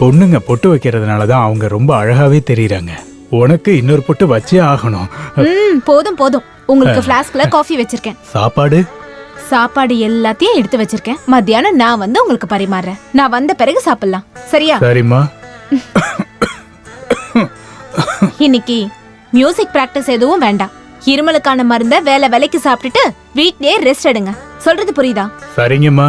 பொண்ணுங்க பொட்டு வைக்கிறதுனால தான் அவங்க ரொம்ப அழகாவே தெரியுறாங்க. உனக்கு இன்னொரு பொட்டு வச்சே ஆகணும். ம் போதும் போதும். உங்களுக்கு ஃப்ளாஸ்க்ல காஃபி வச்சிருக்கேன். சாப்பாடு? சாப்பாடு எல்லாத்தையும் எடுத்து வச்சிருக்கேன். மத்தியானம் நான் வந்து உங்களுக்கு பரிமாறுறேன். நான் வந்த பிறகு சாப்பிடலாம். சரியா? சரிம்மா. இன்னைக்கு மியூசிக் பிராக்டிஸ் எதுவும் வேண்டாம். இருமலுக்கான மருந்த வேலை வேலைக்கு சாப்பிட்டுட்டு வீட்லயே ரெஸ்ட் எடுங்க. சொல்றது புரியுதா? சரிங்கம்மா.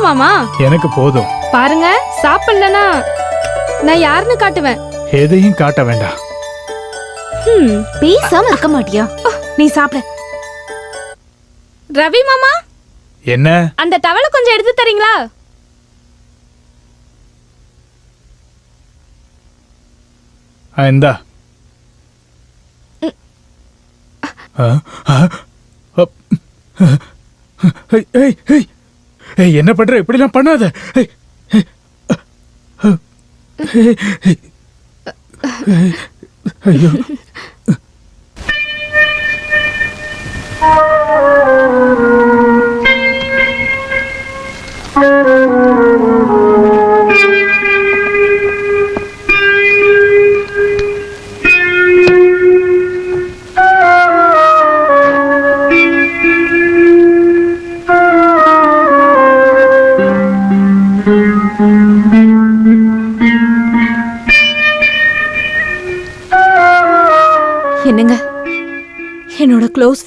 மாமா எனக்கு போதும் பாருங்க சாப்பிடலனா நான் யாருன்னு காட்டுவேன் எதையும் காட்ட வேண்டாம் ஹம், பேசாம இருக்க மாட்டியா நீ சாப்பிட ரவி மாமா என்ன அந்த டவலை கொஞ்சம் எடுத்து தரீங்களா ஆ, இந்தா ஆ, ஆ, அப், ஏய், ஏய், ஏய். என்ன பண்ற இப்படிலாம் பண்ணாத ஐயோ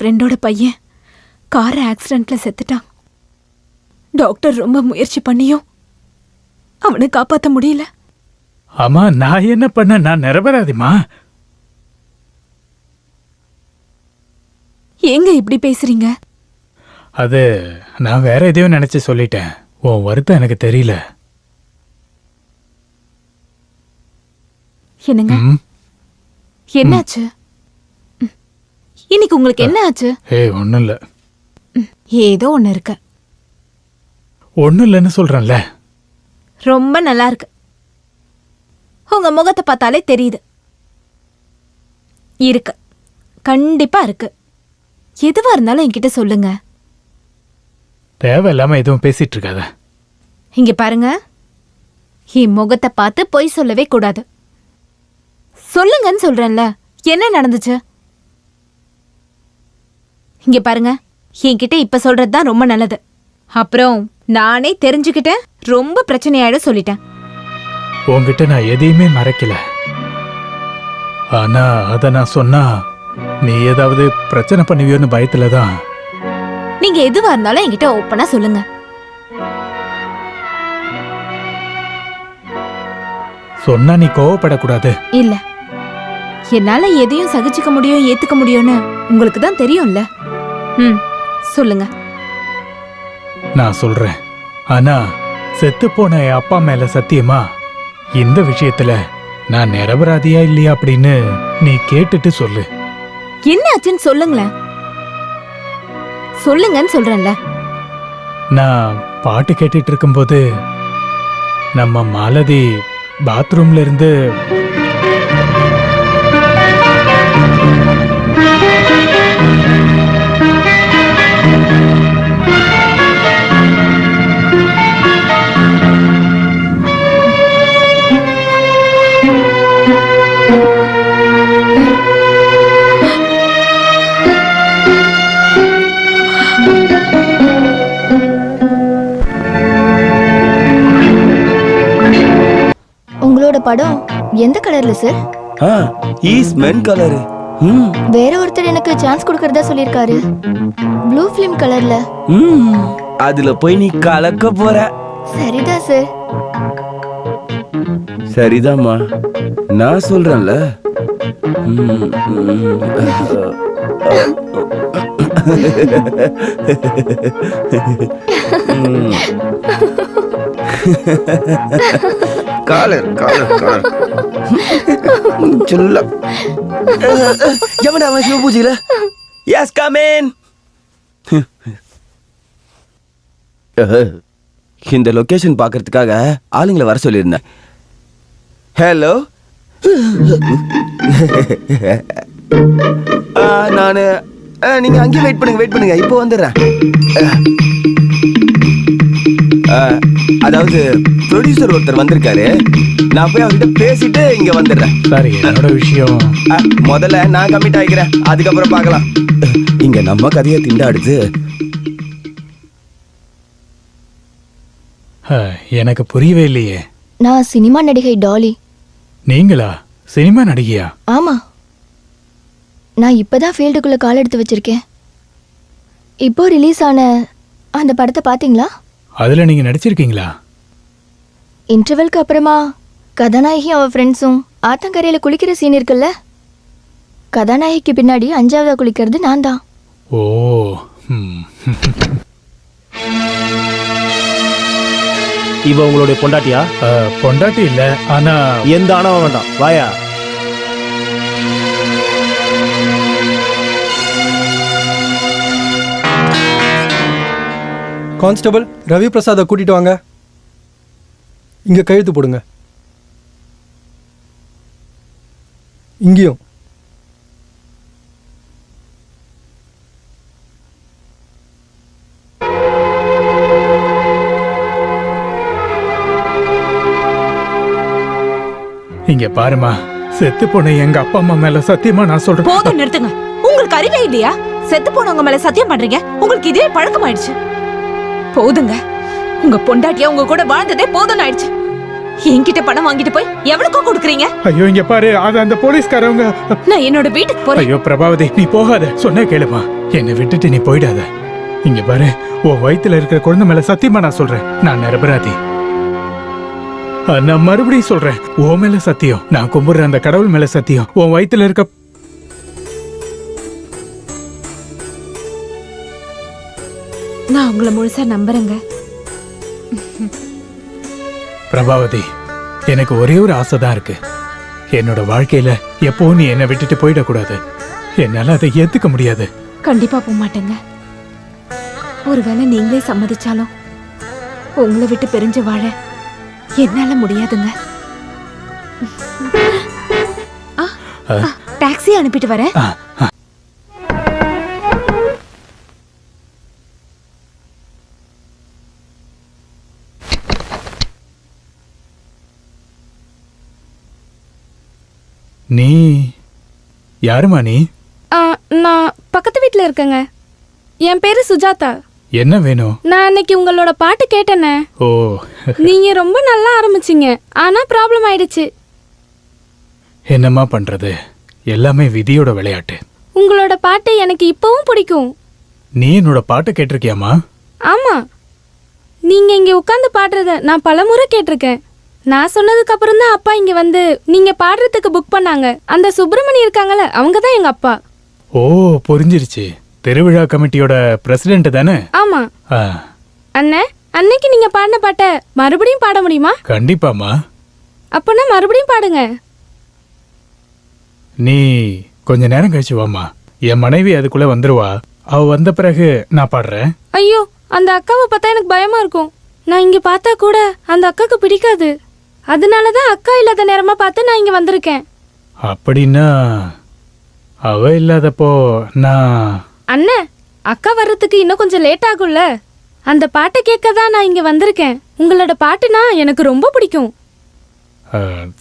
ஃப்ரெண்டோட பையன். கார் ஆக்சிடென்ட்ல செத்துட்டான். டாக்டர் ரொம்ப முயற்சி பண்ணியும் அவனை காப்பாத்த முடியல. ஆமா நான் என்ன பண்ண? நான் நிரபராதிமா ஏங்க இப்படி பேசுறீங்க? அது நான் வேற எதையோ நினைச்சு சொல்லிட்டேன். உன் வருத்தம் எனக்கு தெரியல. என்னங்க? என்னாச்சு. இன்னைக்கு உங்களுக்கு என்ன ஆச்சு? ஏய் ஒன்றும் இல்லை ஏதோ ஒண்ணு இருக்கு. ஒன்றும் இல்லைன்னு சொல்கிறேன்ல ரொம்ப நல்லா இருக்கு. உங்க முகத்தை பார்த்தாலே தெரியுது. இருக்கு. கண்டிப்பா இருக்கு. எதுவா இருந்தாலும் என்கிட்ட சொல்லுங்க. தேவையில்லாம எதுவும் பேசிட்டு இருக்காத. இங்க பாருங்க. என் முகத்தை பார்த்து பொய் சொல்லவே கூடாது. சொல்லுங்கன்னு சொல்றேன்ல. என்ன நடந்துச்சு? இங்க பாருங்க. என்கிட்ட இப்ப சொல்றது தான் ரொம்ப நல்லது. அப்புறம் நானே தெரிஞ்சுக்கிட்டேன். ரொம்ப பிரச்சனையாயிடும் சொல்லிட்டேன். உன்கிட்ட நான் எதையுமே மறைக்கல. ஆனா அத நான் சொன்னா நீ ஏதாவது பிரச்சனை பண்ணுவியோன்னு பயத்துல தான் நீங்க எதுவா இருந்தாலும் என்கிட்ட ஓப்பனா சொல்லுங்க. சொன்னா நீ கோவப்படக்கூடாது. இல்ல. என்னால எதையும் சகிச்சுக்க முடியும் ஏத்துக்க முடியும்னு உங்களுக்கு தான் தெரியும்ல. ம் சொல்லுங்க. நான் சொல்றேன். ஆனா செத்து போன என் அப்பா மேல சத்தியமா? இந்த விஷயத்துல நான் நிரபராதியா இல்லையா அப்படின்னு நீ கேட்டுட்டு சொல்லு. என்ன ஆச்சுன்னு சொல்லுங்களேன். சொல்லுங்கன்னு சொல்றேன்ல. நான் பாட்டு கேட்டுட்டு இருக்கும்போது நம்ம மாலதி பாத்ரூம்ல இருந்து படம் எந்த கலர்ல சார் ஆ ஈஸ் மென் கலரு ம். வேற ஒருத்தர் எனக்கு சான்ஸ் கொடுக்கறதா சொல்லியிருக்காரு. ப்ளூ ஃபிலிம் கலர்ல ம். அதுல போய் நீ கலக்க போற. சரிதான் சார் சரிதாம்மா. நான் சொல்றேன்ல. ம், ம். ம். காலர் காலர் காலர். சொல்ல. எவன் அவன் சிவபூஜையில எஸ் கமேன் இந்த லொகேஷன் பார்க்கறதுக்காக ஆளுங்களை வர சொல்லியிருந்தேன். ஹலோ நான் நீங்க அங்கேயே வெயிட் பண்ணுங்க வெயிட் பண்ணுங்க இப்போ வந்துடுறேன். ஆ, அதாவது ப்ரொடியூசர் ஒருத்தர் வந்திருக்காரு. நான் போய் அவர்கிட்ட பேசிட்டு இங்க வந்துடுறேன். சார் என்னோட விஷயம். முதல்ல நான் கமிட் ஆகிக்கிறேன் அதுக்கப்புறம் பார்க்கலாம். இங்க நம்ம கதையை திண்டாடுது. எனக்கு புரியவே இல்லையே. நான் சினிமா நடிகை டாலி. நீங்களா? சினிமா நடிகையா? ஆமா. நான் இப்பதான் ஃபீல்டுக்குள்ள கால் எடுத்து வச்சிருக்கேன். இப்போ ரிலீஸ் ஆன அந்த படத்தை பாத்தீங்களா அதுல நீங்க நடிச்சிருக்கீங்களா? இன்டர்வெல்க்கு அப்புறமா கதாநாயகி அவ ஃப்ரெண்ட்ஸும் ஆத்தங்கரையில குளிக்கிற சீன் இருக்குல்ல? கதாநாயகிக்கு பின்னாடி அஞ்சாவதா குளிக்கிறது நான் தான் ஓ ம். இவ உங்களுடைய பொண்டாட்டியா? பொண்டாட்டி இல்ல ஆனா எந்த ஆணவம் வேண்டாம். வாயா. கான்ஸ்டபிள் ரவி பிரசாத்தை கூட்டிட்டு வாங்க. இங்க கையெழுத்து போடுங்க. இங்கேயும். இங்க பாருமா செத்து போன எங்க அப்பா அம்மா மேல சத்தியமா நான் சொல்றேன். போதும் நிறுத்துங்க. உங்களுக்கு அறிவே இல்லையா? செத்து போனவங்க மேல சத்தியம் பண்றீங்க. உங்களுக்கு இதே பழக்கமாயிடுச்சு. போதுங்க. உங்க பொண்டாட்டியா உங்க கூட வாழ்ந்ததே போதும் ஆயிடுச்சு என்கிட்ட பணம் வாங்கிட்டு போய் எவ்வளவுக்கோ கொடுக்குறீங்க? ஐயோ இங்க பாரு அது அந்த போலீஸ்காரவங்க. நான் என்னோட வீட்டுக்கு போறேன். ஐயோ பிரபாவதி நீ போகாத. சொன்ன கேளுமா. என்னை விட்டுட்டு நீ போயிடாத. இங்க பாரு உன் வயித்துல இருக்கிற குழந்தை மேல சத்தியமா நான் சொல்றேன். நான் நிரபராதி. நான் மறுபடியும் சொல்றேன். உன் மேல சத்தியம். நான் கும்பிடுற அந்த கடவுள் மேல சத்தியம். உன் வயித்துல இருக்க நான் உங்களை முழுசா நம்புறேங்க. பிரபாவதி எனக்கு ஒரே ஒரு ஆசை தான் இருக்கு. என்னோட வாழ்க்கையில எப்பவும் நீ என்னை விட்டுட்டு போயிடக்கூடாது. என்னால அதை ஏத்துக்க முடியாது. கண்டிப்பா போக மாட்டேங்க. ஒருவேளை நீங்களே சம்மதிச்சாலும் உங்களை விட்டு பிரிஞ்சு வாழ என்னால முடியாதுங்க. ஆ, ஆ, டாக்ஸி அனுப்பிட்டு வரேன். நீ யாருமா நீ? நான் பக்கத்து வீட்டில் இருக்கேங்க. என் பேரு சுஜாதா. என்ன வேணும்? நான் அன்னைக்கு உங்களோட பாட்டு கேட்டேனே. ஓ. நீங்க ரொம்ப நல்லா ஆரம்பிச்சீங்க. ஆனா ப்ராப்ளம் ஆயிடுச்சு. என்னம்மா பண்றது? எல்லாமே விதியோட விளையாட்டு. உங்களோட பாட்டு எனக்கு இப்பவும் பிடிக்கும். நீ என்னோட பாட்டை கேட்டிருக்கியாமா ஆமா. நீங்க இங்க உட்காந்து பாடுறத நான் பலமுறை கேட்டிருக்கேன். நான் சொன்னதுக்கு அப்புறம் தான் அப்பா இங்க வந்து நீங்க பாடுறதுக்கு புக் பண்ணாங்க. அந்த சுப்பிரமணி இருக்காங்கல்ல அவங்க தான் எங்க அப்பா. ஓ புரிஞ்சிருச்சு. திருவிழா கமிட்டியோட பிரசிடென்ட் தானே? ஆமா. ஆ, அண்ணே அன்னைக்கு நீங்க பாடின பாட்டை மறுபடியும் பாட முடியுமா? கண்டிப்பாம்மா. அப்பனா மறுபடியும் பாடுங்க. நீ கொஞ்ச நேரம் கழிச்சு வாம்மா. என் மனைவி அதுக்குள்ள வந்துருவா. அவ வந்த பிறகு நான் பாடுறேன். ஐயோ அந்த அக்காவை பார்த்தா எனக்கு பயமா இருக்கும். நான் இங்க பார்த்தா கூட அந்த அக்காக்கு பிடிக்காது. அதனால தான் அக்கா இல்லாத நேரமா பார்த்து நான் இங்க வந்திருக்கேன். அப்படின்னா அவ இல்லாதப்போ நான் அண்ணே அக்கா வர்றதுக்கு இன்னும் கொஞ்சம் லேட் ஆகும்ல? அந்த பாட்டை கேட்க தான் நான் இங்க வந்திருக்கேன். உங்களோட பாட்டுனா எனக்கு ரொம்ப பிடிக்கும்.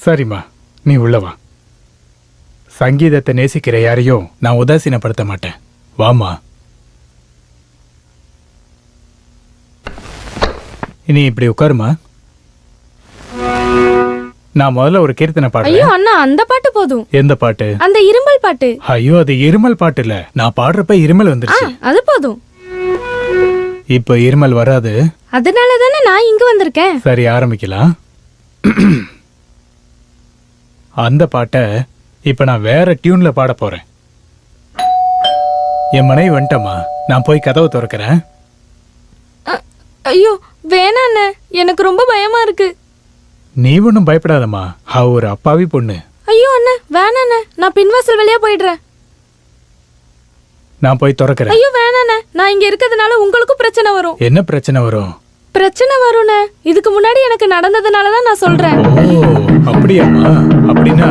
சரிம்மா. நீ உள்ள வா. சங்கீதத்தை நேசிக்கிற யாரையும் நான் உதாசீனப்படுத்த மாட்டேன். வாமா இனி இப்படி உட்காருமா நான் முதல்ல ஒரு கீர்த்தனை ஐயோ பாடுறேன் அண்ணா அந்த பாட்டு போதும். எந்த பாட்டு? அந்த இரும்பல் பாட்டு. ஐயோ அது இருமல் பாட்டு இல்ல. நான் பாடுறப்ப இருமல் ஆ வந்துருச்சு அது போதும். இப்ப இருமல் வராது. அதனால தானே நான் இங்க வந்திருக்கேன். சரி ஆரம்பிக்கலாம். அந்த பாட்டை இப்ப நான் வேற டியூன்ல பாட போறேன். என் மனைவி வந்துட்டம்மா. நான் போய் கதவை திறக்கிறேன். அ- ஐயோ வேணாம் அண்ணே எனக்கு ரொம்ப பயமா இருக்கு. நீ ஒன்றும் பயப்படாதம்மா. அவ ஒரு அப்பாவி பொண்ணு. ஐயோ அண்ணே வேணாம் அண்ணே நான் பின்வாசல் வழியா போயிடுறேன். நான் போய் திறக்கிறேன். ஐயோ வேணாண்ணே நான் இங்க இருக்கிறதுனால உங்களுக்கும் பிரச்சனை வரும். என்ன பிரச்சனை வரும்? பிரச்சனை வரும்னு இதுக்கு முன்னாடி எனக்கு நடந்ததுனால தான் நான் சொல்றேன். ஓ அப்படியாம்மா அப்படின்னா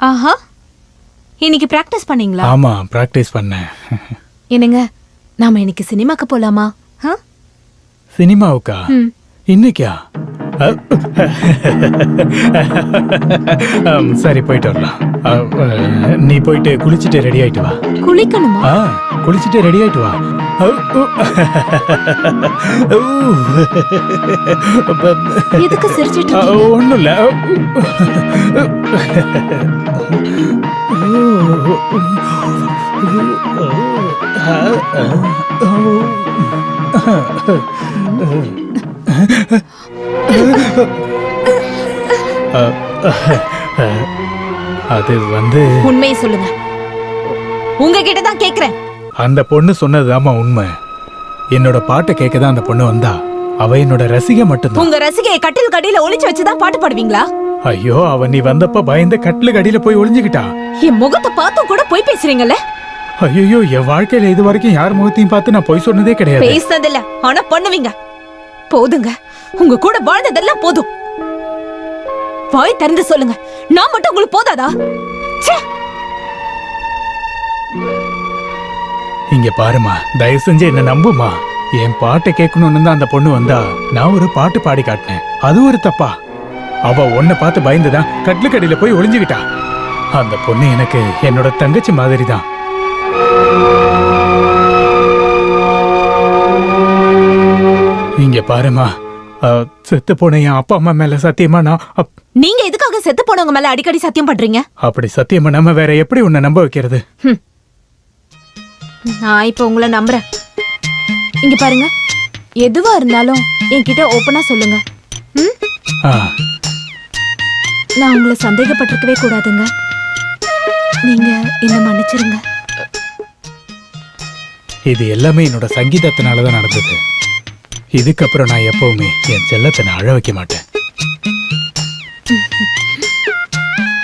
ஆஹா. இன்னைக்கு பிராக்டிஸ் பண்ணீங்களா? ஆமா பிராக்டிஸ் பண்ணேன். என்னங்க நாம இன்னைக்கு சினிமாக்கு போலாமா? சினிமாவுக்கா. இன்னைக்கா? சரி போயிட்டு வரலாம். நீ போயிட்டு குளிச்சுட்டு ரெடி ஆயிட்டு வா. குளிக்கணுமா? குளிச்சுட்டு ரெடி ஆயிட்டு வா. எதுக்கு சிரிச்சிட்டு ஒண்ணும் இல்ல அது வந்து உண்மையை சொல்லுங்க. உங்ககிட்ட தான் கேக்குறேன். அந்த பொண்ணு சொன்னதுதாம்மா உண்மை. என்னோட பாட்டை கேட்க தான் அந்த பொண்ணு வந்தா. அவ என்னோட ரசிகை மட்டும்தான். உங்க ரசிகையை கட்டில் கடியில ஒளிச்சு வச்சுதான் பாட்டு பாடுவீங்களா? ஐயோ அவ நீ வந்தப்ப பயந்த கட்டில கடியில போய் ஒளிஞ்சுக்கிட்டா? என் முகத்தை பார்த்தும் கூட போய் பேசுறீங்கல்ல? ஐயோ என் வாழ்க்கையில இது வரைக்கும் யார் முகத்தையும் பார்த்து நான் பொய் சொன்னதே கிடையாது. பேசுனதில்ல. ஆனா பண்ணுவீங்க. போதுங்க. உங்க கூட வாழ்ந்ததெல்லாம் போதும். வாய் திறந்து சொல்லுங்க. நான் மட்டும் உங்களுக்கு போதாதா? ச்சே! இங்க பாருமா தயவு செஞ்சு என்ன நம்புமா என் பாட்டை கேட்கணும்னு தான் அந்த பொண்ணு வந்தா. நான் ஒரு பாட்டு பாடி காட்டினேன். அது ஒரு தப்பா? அவ உன்னை பார்த்து பயந்துதான் கட்லு கடியில போய் ஒளிஞ்சுக்கிட்டா அந்த பொண்ணு எனக்கு என்னோட தங்கச்சி மாதிரி தான் இங்க பாருமா செத்து போன என் அப்பா அம்மா மேல சத்தியமா நான் நீங்க எதுக்காக செத்து போனவங்க மேல அடிக்கடி சத்தியம் பண்றீங்க? அப்படி சத்தியம் பண்ணாம வேற எப்படி உன்னை நம்ப வைக்கிறது? நான் இப்ப உங்களை நம்புறேன். இங்க பாருங்க. எதுவா இருந்தாலும் என்கிட்ட ஓப்பனா சொல்லுங்க. ம்? ஆ, நான் உங்களை சந்தேகப்பட்டிருக்கவே கூடாதுங்க. நீங்க என்ன மன்னிச்சிருங்க. இது எல்லாமே என்னோட சங்கீதத்தினால தான் நடந்தது. இதுக்கப்புறம் நான் எப்பவுமே என் செல்லத்தை நான் அழ வைக்க மாட்டேன்.